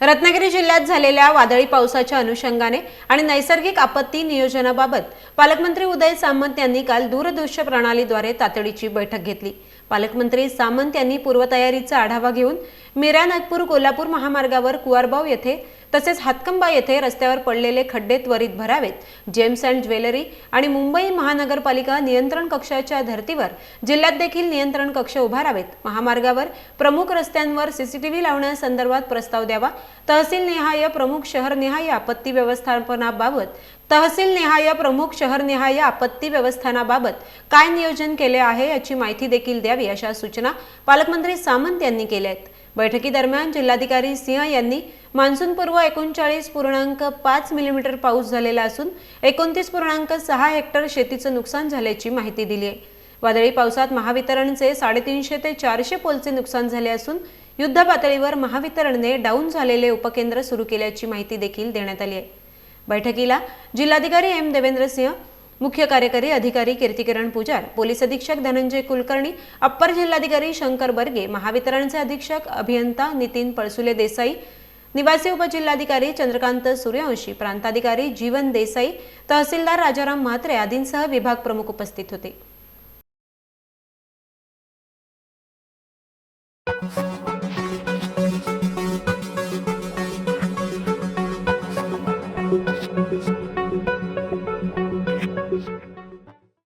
रत्नागिरी जिल्ह्यात झालेल्या वादळी पावसाच्या अनुषंगाने आणि नैसर्गिक आपत्ती नियोजनाबाबत पालकमंत्री उदय सामंत यांनी काल दूरदृश्य प्रणालीद्वारे तातडीची बैठक घेतली. पालकमंत्री सामंत यांनी पूर्वतयारीचा आढावा घेऊन मिरा नागपूर कोल्हापूर महामार्गावर कुवारबाव येथे तसेच हातकंबा येथे रस्त्यावर पडलेले खड्डे त्वरित भरावेत. जेम्स अँड ज्वेलरी आणि मुंबई महानगरपालिका नियंत्रण कक्षाच्या धर्तीवर जिल्ह्यात देखील नियंत्रण कक्ष उभारावेत. महामार्गावर प्रमुख रस्त्यांवर सीसीटीव्ही लावण्यासंदर्भात प्रस्ताव द्यावा. तहसीलनिहाय प्रमुख शहरनिहाय आपत्ती व्यवस्थापनाबाबत तहसीलनिहाय प्रमुख शहरनिहाय आपत्ती व्यवस्थानाबाबत काय नियोजन केले आहे याची माहिती देखील द्यावी अशा सूचना पालकमंत्री सामंत यांनी केल्या आहेत बैठकीदरम्यान जिल्हाधिकारी सिंह यांनी मान्सूनपूर्व एकोणचाळीस पूर्णांक पाच मिलीमीटर पाऊस झालेला असून एकोणतीस पूर्णांक सहा हेक्टर शेतीचं नुकसान झाल्याची माहिती दिली आहे. वादळी पावसात महावितरणचे साडेतीनशे ते चारशे पोलचे नुकसान झाले असून युद्ध पातळीवर महावितरणने डाऊन झालेले उपकेंद्र सुरू केल्याची माहिती देखील देण्यात आली आहे. बैठकीला जिल्हाधिकारी एम देवेंद्र सिंह मुख्य कार्यकारी अधिकारी कीर्तिकिरण पुजार पोलीस अधीक्षक धनंजय कुलकर्णी अप्पर जिल्हाधिकारी शंकर बर्गे महावितरणचे अधीक्षक अभियंता नितीन पळसुले देसाई निवासी उपजिल्हाधिकारी चंद्रकांत सूर्यवंशी प्रांताधिकारी जीवन देसाई तहसीलदार राजाराम म्हात्रे आदींसह विभाग प्रमुख उपस्थित होते.